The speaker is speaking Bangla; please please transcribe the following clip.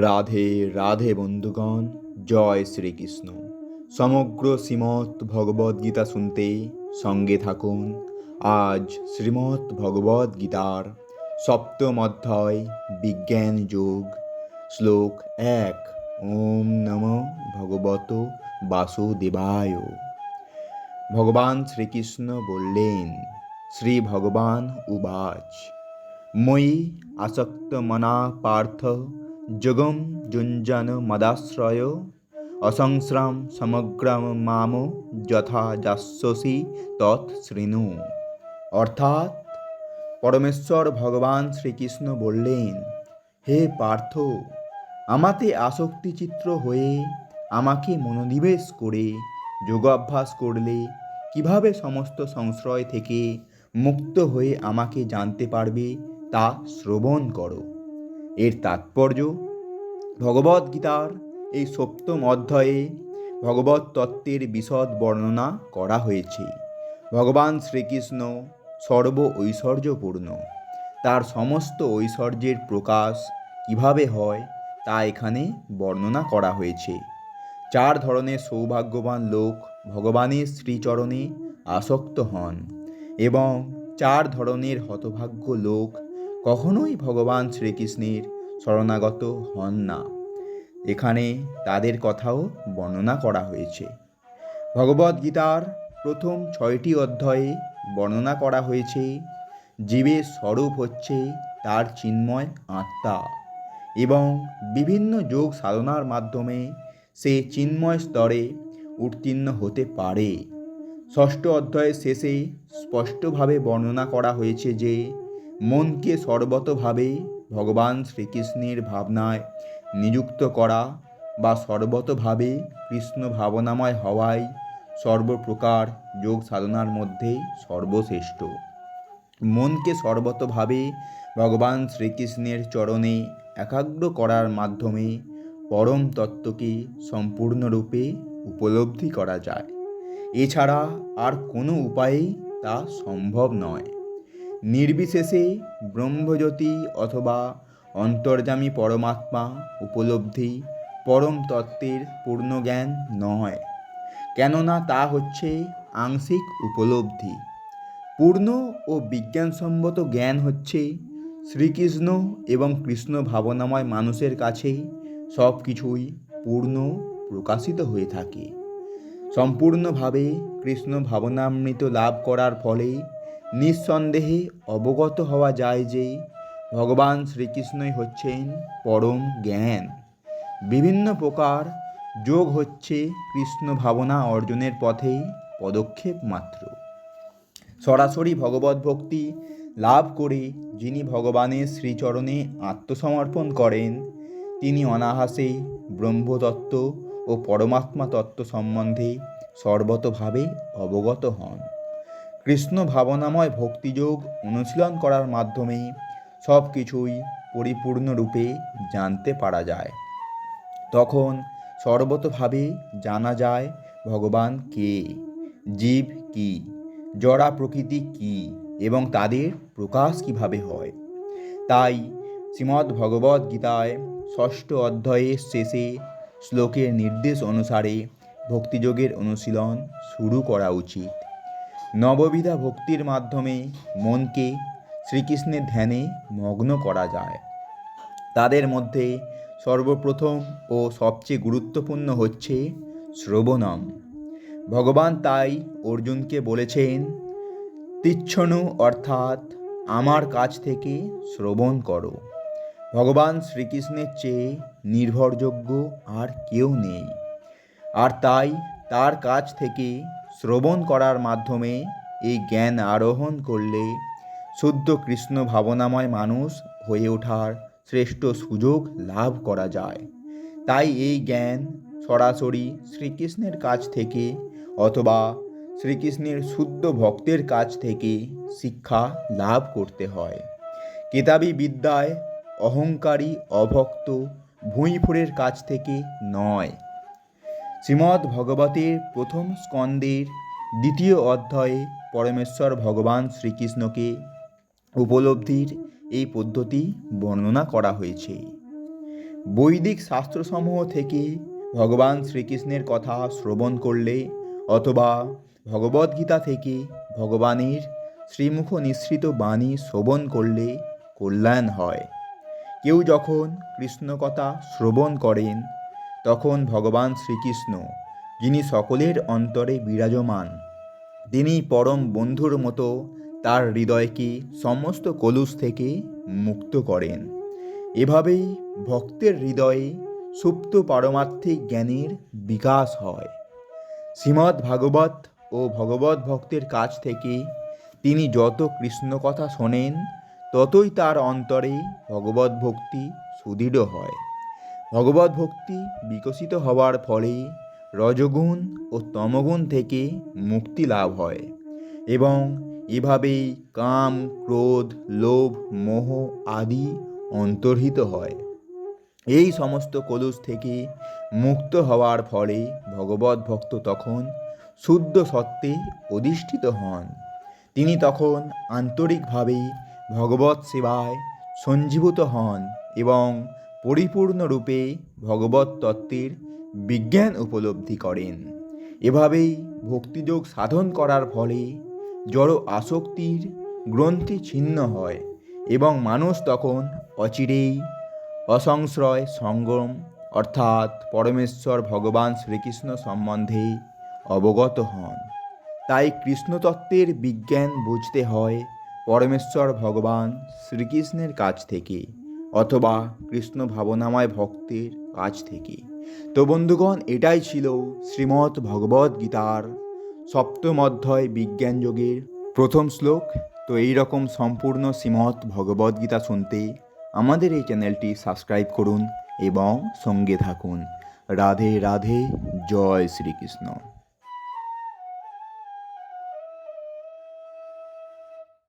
রাধে রাধে বন্ধুগণ, জয় শ্রীকৃষ্ণ। সমগ্র শ্রীমৎ ভগবদ্গীতা শুনতে সঙ্গে থাকুন। আজ শ্রীমৎ ভগবদ্গীতার সপ্তম অধ্যায়, বিজ্ঞান যোগ। শ্লোক এক, ওম নম ভগবত বাসুদেবায়। ভগবান শ্রীকৃষ্ণ বললেন, শ্রী ভগবান, উবাচ। মই আসক্ত মনা পার্থ যোগম যুঞ্জন মদাশ্রয় অসংশ্রাম সমগ্রম মাম যথা যাস্যসি তৎ শৃণু অর্থাৎ পরমেশ্বর ভগবান শ্রীকৃষ্ণ বললেন, হে পার্থ, আমাতে আসক্তিচিত্র হয়ে আমাকে মনোনিবেশ করে, যোগাভ্যাস করলে কীভাবে সমস্ত সংশ্রয় থেকে মুক্ত হয়ে আমাকে জানতে পারবে তা শ্রবণ করো। এর তাৎপর্য ভগবদ্গীতার এই সপ্তম অধ্যায়ে ভগবত তত্ত্বের বিশদ বর্ণনা করা হয়েছে। ভগবান শ্রীকৃষ্ণ সর্ব ঐশ্বর্যপূর্ণ। তার সমস্ত ঐশ্বর্যের প্রকাশ কীভাবে হয় তা এখানে বর্ণনা করা হয়েছে। চার ধরনের সৌভাগ্যবান লোক ভগবানের শ্রীচরণে আসক্ত হন এবং চার ধরনের হতভাগ্য লোক কখনোই ভগবান শ্রীকৃষ্ণের শরণাগত হন না। এখানে তাদের কথাও বর্ণনা করা হয়েছে। ভগবদ্গীতার প্রথম ছয়টি অধ্যায়ে বর্ণনা করা হয়েছে জীবের স্বরূপ হচ্ছে তার চিন্ময় আত্মা এবং বিভিন্ন যোগ সাধনার মাধ্যমে সে চিন্ময় স্তরে উত্তীর্ণ হতে পারে। ষষ্ঠ অধ্যায়ের শেষে স্পষ্টভাবে বর্ণনা করা হয়েছে যে, মনকে সর্বতভাবে ভগবান শ্রীকৃষ্ণের ভাবনায় নিযুক্ত করা বা সর্বতভাবে কৃষ্ণ ভাবনাময় হওয়াই সর্বপ্রকার যোগ সাধনার মধ্যে সর্বশ্রেষ্ঠ। মনকে সর্বতভাবে ভগবান শ্রীকৃষ্ণের চরণে একাগ্র করার মাধ্যমে পরম তত্ত্বকে সম্পূর্ণরূপে উপলব্ধি করা যায়। এছাড়া আর কোনো উপায়েই তা সম্ভব নয়। নির্বিশেষে ব্রহ্মজ্যোতি অথবা অন্তর্যামী পরমাত্মা উপলব্ধি পরম তত্ত্বের পূর্ণ জ্ঞান নয়। কেননা তা হচ্ছে আংশিক উপলব্ধি। পূর্ণ ও বিজ্ঞানসম্মত জ্ঞান হচ্ছে শ্রীকৃষ্ণ এবং কৃষ্ণ ভাবনাময় মানুষের কাছেই সব কিছুই পূর্ণ, প্রকাশিত হয়ে থাকে। সম্পূর্ণভাবে কৃষ্ণ ভাবনামৃত লাভ করার ফলে নিঃসন্দেহে অবগত হওয়া যায় যে ভগবান শ্রীকৃষ্ণই হচ্ছেন পরম জ্ঞান। বিভিন্ন প্রকার যোগ হচ্ছে কৃষ্ণ ভাবনা অর্জনের পথেই পদক্ষেপ মাত্র। সরাসরি ভগবত ভক্তি লাভ করে যিনি ভগবানের শ্রীচরণে আত্মসমর্পণ করেন, তিনি অনাহাসেই ব্রহ্মতত্ত্ব ও পরমাত্মা তত্ত্ব সম্বন্ধে সর্বতভাবে অবগত হন। কৃষ্ণ ভাবনাময় ভক্তিযোগ অনুশীলন করার মাধ্যমে সব কিছুই পরিপূর্ণরূপে জানতে পারা যায়। তখন সর্বতভাবে জানা যায়, ভগবান কে? জীব কি? জড়া প্রকৃতি কি? এবং তাদের প্রকাশ কীভাবে হয়? তাই শ্রীমদ্ ভগবদ্ গীতায় ষষ্ঠ অধ্যায়ের শেষে শ্লোকের নির্দেশ অনুসারে ভক্তিযোগের অনুশীলন শুরু করা উচিত। নববিধা ভক্তির মাধ্যমে মনকে শ্রীকৃষ্ণের ধ্যানে মগ্ন করা যায়। তাদের মধ্যে সর্বপ্রথম ও সবচেয়ে গুরুত্বপূর্ণ হচ্ছে শ্রবণম। ভগবান তাই অর্জুনকে বলেছেন তিচ্ছনু অর্থাৎ আমার কাছ থেকে শ্রবণ করো। ভগবান শ্রীকৃষ্ণের চেয়ে নির্ভরযোগ্য আর কেউ নেই। আর তাই তার কাছ থেকে শ্রবণ করার মাধ্যমে এই জ্ঞান আরোহণ করলে শুদ্ধ কৃষ্ণ ভাবনাময় মানুষ হয়ে ওঠার শ্রেষ্ঠ সুযোগ লাভ করা যায়। তাই এই জ্ঞান সরাসরি শ্রীকৃষ্ণের কাছ থেকে অথবা শ্রীকৃষ্ণের শুদ্ধ ভক্তের কাছ থেকে শিক্ষা লাভ করতে হয়। কেতাবি বিদ্যায় অহংকারী অভক্ত ভুঁইফোড়ের কাছ থেকে নয়। শ্রীমদ্ ভগবতের প্রথম স্কন্দের দ্বিতীয় অধ্যায়ে পরমেশ্বর ভগবান শ্রীকৃষ্ণকে উপলব্ধির এই পদ্ধতি বর্ণনা করা হয়েছে। বৈদিক শাস্ত্রসমূহ থেকে ভগবান শ্রীকৃষ্ণের কথা শ্রবণ করলে অথবা ভগবদ্গীতা থেকে ভগবানের শ্রীমুখ নিঃসৃত বাণী শ্রবণ করলে কল্যাণ হয়। কেউ যখন কৃষ্ণ কথা শ্রবণ করেন তখন ভগবান শ্রীকৃষ্ণ, যিনি সকলের অন্তরে বিরাজমান, তিনি পরম বন্ধুর মতো তার হৃদয়কে সমস্ত কলুষ থেকে মুক্ত করেন। এভাবেই ভক্তের হৃদয়ে সুপ্ত পারমার্থিক জ্ঞানের বিকাশ হয়। শ্রীমদ্ ভাগবত ও ভগবত ভক্তের কাছ থেকে তিনি যত কৃষ্ণ কথা শোনেন, ততই তার অন্তরে ভগবত ভক্তি সুদৃঢ় হয়। ভগবত ভক্তি বিকশিত হওয়ার ফলে রজগুণ ও তমগুণ থেকে মুক্তি লাভ হয় এবং এভাবেই কাম, ক্রোধ, লোভ, মোহ আদি অন্তর্হিত হয়। এই সমস্ত কলুষ থেকে মুক্ত হওয়ার ফলে ভগবত ভক্ত তখন শুদ্ধ সত্ত্বে অধিষ্ঠিত হন। তিনি তখন আন্তরিকভাবে ভগবত সেবায় সঞ্জীভূত হন এবং পরিপূর্ণরূপে ভগবত তত্ত্বের বিজ্ঞান উপলব্ধি করেন। এভাবেই ভক্তিযোগ সাধন করার ফলে জড় আসক্তির গ্রন্থি ছিন্ন হয় এবং মানুষ তখন অচিরেই অসংশ্রয় সঙ্গম, অর্থাৎ পরমেশ্বর ভগবান শ্রীকৃষ্ণ সম্বন্ধে অবগত হন। তাই কৃষ্ণতত্ত্বের বিজ্ঞান বুঝতে হয় পরমেশ্বর ভগবান শ্রীকৃষ্ণের কাছ থেকে। অথবা কৃষ্ণ ভাবনাময় ভক্তের কাছ থেকে। তো বন্ধুগণ, এটাই ছিল শ্রীমৎ ভগবদ গীতার সপ্তম অধ্যায় বিজ্ঞান যোগের প্রথম শ্লোক। তো এই রকম সম্পূর্ণ শ্রীমৎ ভগবদ গীতা শুনতে আমাদের এই চ্যানেলটি সাবস্ক্রাইব করুন এবং সঙ্গে থাকুন। রাধে রাধে, জয় শ্রীকৃষ্ণ।